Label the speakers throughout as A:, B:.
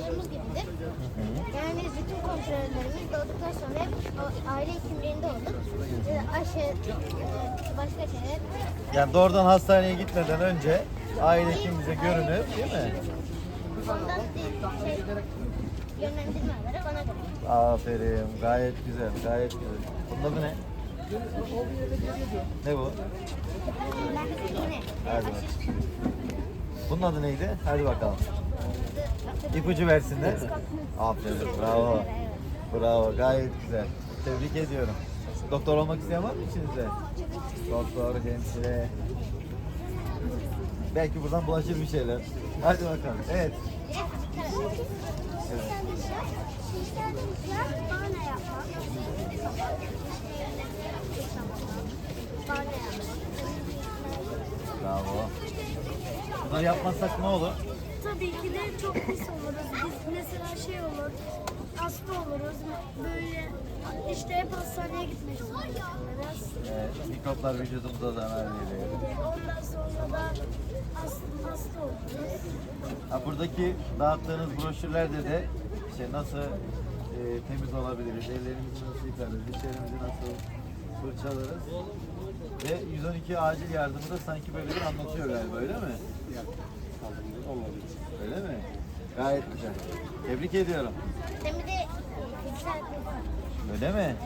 A: çocuğumuz gibidir. Yani bütün kontrollerimiz doğduktan sonra hep aile hekimliğinde olduk. Ee, Aşı, e, başka şeyler.
B: Yani doğrudan hastaneye gitmeden önce aile hekimimize görünüp değil mi?
A: Ondan şey, yönlendirmeleri bana göre.
B: Aferin. Gayet güzel. Gayet güzel. Bunun adı ne? Ne bu? Hadi bakalım. Bunun adı neydi? Hadi bakalım. İpucu versinler. Aferin. Bravo. Bravo. Gayet güzel. Tebrik ediyorum. Doktor olmak isteyen var mı içinizde? Doktor, hemşire. Belki buradan bulaşır bir şeyler. Hadi bakalım. Evet. Bravo. Bunları yapmazsak ne olur?
C: Tabii ki de çok pis oluruz. Biz mesela şey olur, hasta oluruz. Böyle işte hep hastaneye gitmek zorundayız.
B: Evet, mikroplar vücudumuza zarar veriyor.
C: Ondan sonra da hasta, hasta oluruz.
B: Ha, buradaki dağıttığınız broşürlerde de işte nasıl e, temiz olabiliriz, ellerimizi nasıl yıkarız, dişlerimizi nasıl fırçalarız ve 112 acil yardımı da sanki böyle bir anlatıyor galiba öyle mi? Öyle mi? Gayet güzel. Tebrik ediyorum.
A: Hem de fiziksel
B: Öyle mi?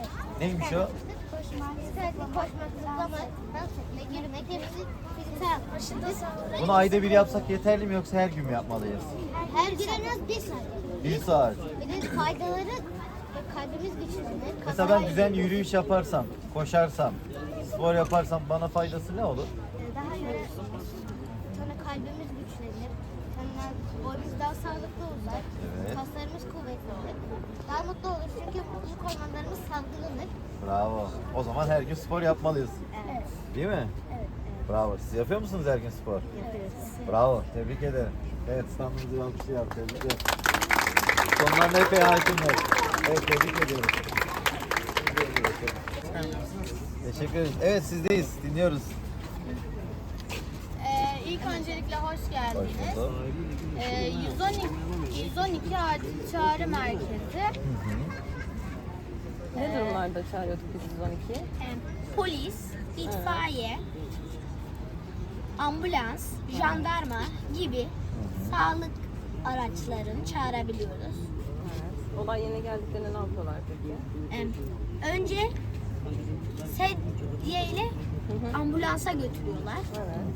B: Neymiş o?
A: koşmak, fiziksel koşmak, zıplamak, dans etmek, yürümek hepsi fiziksel aktivite.
B: Bunu ayda bir yapsak yeterli mi yoksa her gün mü yapmalıyız?
A: Her gün en az bir saat.
B: Bir saat.
A: Bir de faydaları kalbimiz güçlenir.
B: Mesela ben düzenli yürüyüş yaparsam, koşarsam, spor yaparsam bana faydası ne olur?
A: Daha yorulursunuz. Sonra kalbimiz güçlenir. Sonra boynumuz daha sağlıklı olur.
B: Evet.
A: Kaslarımız kuvvetli olur. Daha mutlu olur çünkü mutluluk hormonlarımız salgılanır.
B: Bravo. O zaman her gün spor yapmalıyız.
A: Evet.
B: Değil mi?
A: Evet.
B: Bravo. Siz yapıyor musunuz her gün spor?
A: Yapıyoruz.
B: Bravo. Tebrik ederim. Evet, standımızı alkışı yap. Tebrik ederim. Konularına epey hakimler. Evet, tebrik ediyorum. Teşekkür ederim. Evet, sizdeyiz. Dinliyoruz.
D: Ee, ilk öncelikle hoş
B: Hoş
D: geldiniz.
B: bulduk.
D: Ee, 112, 112 acil çağrı merkezi.
E: Ne durumlarda çağırıyorduk biz 112'yi?
D: Ee, polis, itfaiye, ambulans, jandarma gibi sağlık araçlarını çağırabiliyoruz.
E: Olay yerine geldiklerinde ne yapıyorlar peki?
D: Ee, önce sedye ile ambulansa götürüyorlar.
E: Evet.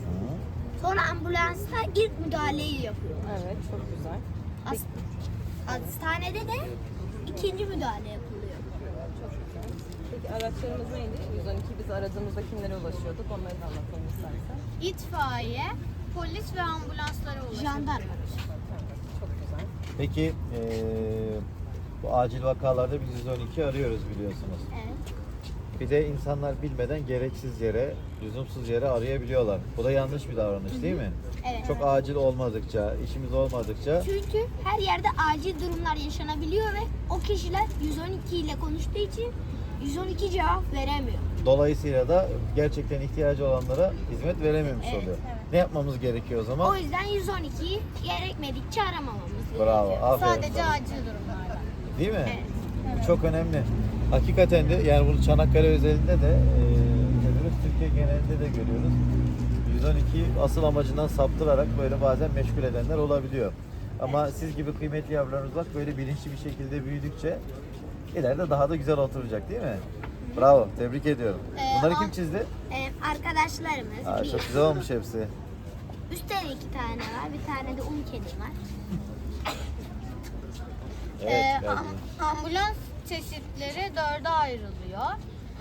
D: Sonra ambulansta ilk müdahaleyi yapıyorlar.
E: Evet, çok güzel.
D: Has- hastanede de ikinci müdahale yapılıyor.
E: Çok güzel. Peki araçlarımız neydi? 112 biz aradığımızda kimlere ulaşıyorduk? Onları da anlatalım istersen.
D: İtfaiye, polis ve ambulanslara ulaşıyor. Jandarma.
E: Çok güzel.
B: Peki, eee, bu acil vakalarda biz 112 arıyoruz biliyorsunuz.
D: Evet.
B: Bir de insanlar bilmeden gereksiz yere, lüzumsuz yere arayabiliyorlar. Bu da yanlış bir davranış değil mi?
D: Evet.
B: Çok acil olmadıkça, işimiz olmadıkça
D: Çünkü her yerde acil durumlar yaşanabiliyor ve o kişiler 112 ile konuştuğu için 112 cevap veremiyor.
B: Dolayısıyla da gerçekten ihtiyacı olanlara hizmet verememiş
D: Evet,
B: oluyor.
D: evet.
B: Ne yapmamız gerekiyor o zaman?
D: O yüzden 112'yi gerekmedikçe aramamamız gerekiyor.
B: Bravo, aferin
D: Sadece
B: sana.
D: acil durumlarda.
B: Değil mi?
D: Evet.
B: Bu çok önemli. Hakikaten de yani bunu Çanakkale özelinde de e, görüyoruz. Türkiye genelinde de görüyoruz. 112 asıl amacından saptırarak böyle bazen meşgul edenler olabiliyor. Ama siz gibi kıymetli yavrularınız bak böyle bilinçli bir şekilde büyüdükçe ileride daha da güzel oturacak değil mi? Bravo, tebrik ediyorum.
D: Ee,
B: Bunları kim çizdi?
D: Ee, arkadaşlarımız
B: Aa, çok güzel olmuş hepsi.
D: Üstte de iki tane var. Bir tane de un kedi var.
B: Evet,
D: am-
B: iyi.
D: ambulans çeşitleri dörde ayrılıyor.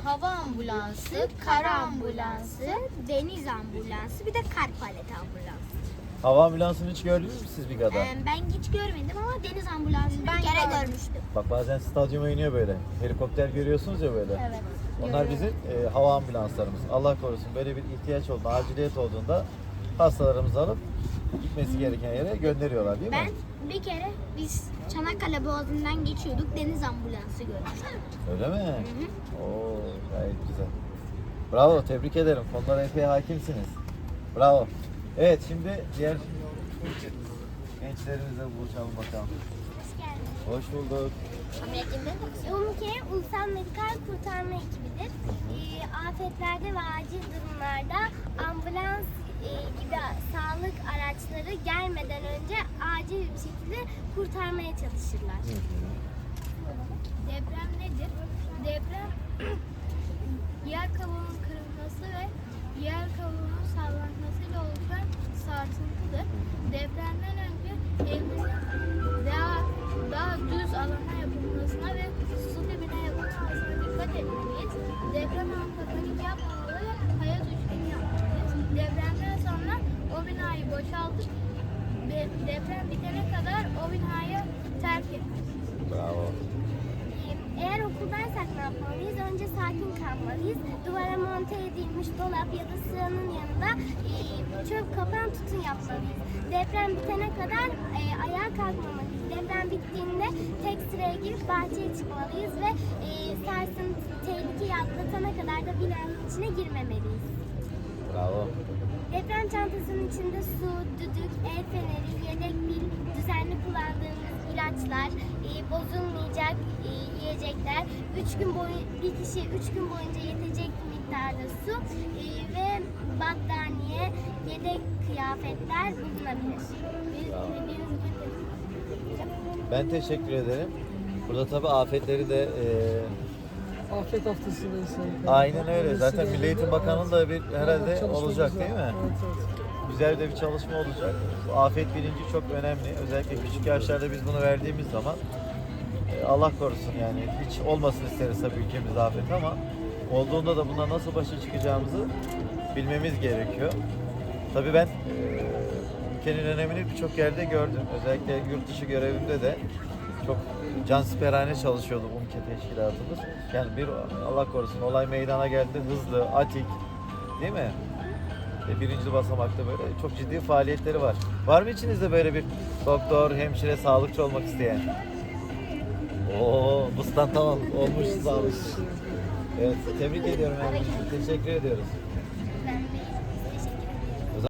D: Hava ambulansı, kara ambulansı, deniz ambulansı, bir de kar paleti ambulansı.
B: Hava ambulansını hiç gördünüz mü siz bir kadar?
D: Ee, ben hiç görmedim ama deniz ambulansını bir kere görmüştüm.
B: Bak bazen stadyuma iniyor böyle. Helikopter görüyorsunuz ya böyle.
D: Evet.
B: Onlar bizim e, hava ambulanslarımız. Allah korusun böyle bir ihtiyaç olduğunda, aciliyet olduğunda hastalarımızı alıp gitmesi gereken yere gönderiyorlar değil mi?
D: Ben bir kere biz Çanakkale Boğazı'ndan geçiyorduk. Deniz ambulansı görmüştüm.
B: Öyle mi? Oo, gayet güzel. Bravo, tebrik ederim. Konulara epey hakimsiniz. Bravo. Evet, şimdi diğer gençlerimizle buluşalım bakalım.
A: Hoş geldiniz.
B: Hoş bulduk.
A: UMKE Ulusal Medikal Kurtarma Ekibidir. Ee, afetlerde ve acil durumlarda ambulans gibi sağlık araçları gelmeden önce acil bir şekilde kurtarmaya çalışırlar.
C: Deprem nedir? Deprem yer kabuğunun kırılması ve yer kabuğunun sallanmasıyla oluşan sarsıntıdır. Depremden önce evlerin daha, daha düz alana yapılmasına ve su dibine yapılmasına dikkat etmeliyiz. Deprem anında panik yapmamalı ve hayat üçgeni yapmalıyız. Depremden sonra o binayı boşaltıp de- deprem bitene kadar o binayı terk etmeliyiz.
B: Bravo.
A: Eğer okuldaysak ne yapmalıyız? Önce sakin kalmalıyız. Duvara monte edilmiş dolap ya da sıranın yanında e, çöp kapan tutun yapmalıyız. Deprem bitene kadar e, ayağa kalkmamalıyız. Deprem bittiğinde tek sıraya girip bahçeye çıkmalıyız ve e, sarsıntı tehlikeyi atlatana kadar da binanın içine girmemeliyiz.
B: Bravo.
A: Deprem çantasının içinde su, düdük, el feneri, yedek pil, düzenli kullandığımız ilaçlar, e, bozulmayacak e, yiyecekler, üç gün boyu bir kişi üç gün boyunca yetecek miktarda su e, ve battaniye, yedek kıyafetler bulunabilir.
B: Ben teşekkür ederim. Burada tabii afetleri de e,
F: Afet haftasındayız. sanki.
B: aynen öyle. Zaten Milli Eğitim Bakanı'nın da bir herhalde olacak
F: var.
B: değil mi?
F: Evet, evet.
B: Güzel de bir çalışma olacak. Bu afet bilinci çok önemli. Özellikle küçük yaşlarda biz bunu verdiğimiz zaman e, Allah korusun yani hiç olmasın isteriz tabii ülkemizde afet ama olduğunda da bundan nasıl başa çıkacağımızı bilmemiz gerekiyor. Tabii ben e, ülkenin önemini birçok yerde gördüm. Özellikle yurt dışı görevimde de çok cansiperhane çalışıyordu bu ülke teşkilatımız. Yani bir Allah korusun olay meydana geldi hızlı, atik değil mi? E, birinci basamakta böyle çok ciddi faaliyetleri var. Var mı içinizde böyle bir doktor, hemşire, sağlıkçı olmak isteyen? Oo, bu tamam olmuş sağlıkçı. Evet, tebrik ediyorum. Teşekkür ediyoruz.